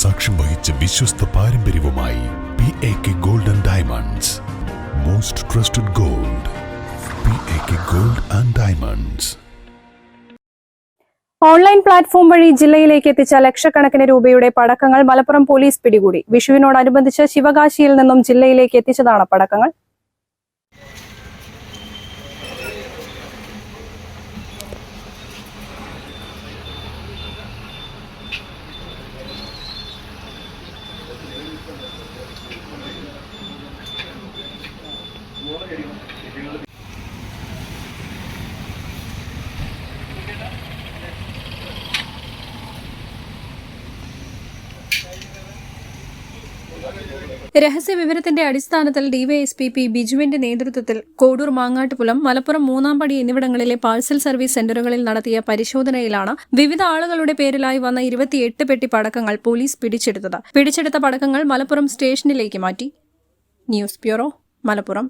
സാക്ഷ്യം വഹിച്ച വിശ്വസ്ത പാരമ്പര്യവുമായി P A K gold and diamonds most trusted gold P A K gold and diamonds online platform വഴി ജില്ലയിലേക്ക് എത്തിച്ച ലക്ഷക്കണക്കിന് രൂപയുടെ പടക്കങ്ങൾ മലപ്പുറം പോലീസ് പിടികൂടി. വിഷുവിനോടനുബന്ധിച്ച് ശിവകാശിയിൽ നിന്നും ജില്ലയിലേക്ക് എത്തിച്ചതാണ് പടക്കങ്ങൾ. രഹസ്യ വിവരത്തിന്റെ അടിസ്ഥാനത്തിൽ ഡിവൈഎസ്പി പി ബിജുവിന്റെ നേതൃത്വത്തിൽ കോടൂർ മാങ്ങാട്ടുപുലം മലപ്പുറം മൂന്നാംപടി എന്നിവിടങ്ങളിലെ പാഴ്സൽ സർവീസ് സെന്ററുകളിൽ നടത്തിയ പരിശോധനയിലാണ് വിവിധ ആളുകളുടെ പേരിലായി വന്ന ഇരുപത്തിയെട്ട് പെട്ടി പടക്കങ്ങൾ പോലീസ് പിടിച്ചെടുത്തത്. പിടിച്ചെടുത്ത പടക്കങ്ങൾ മലപ്പുറം സ്റ്റേഷനിലേക്ക് മാറ്റി. News bureau Malappuram.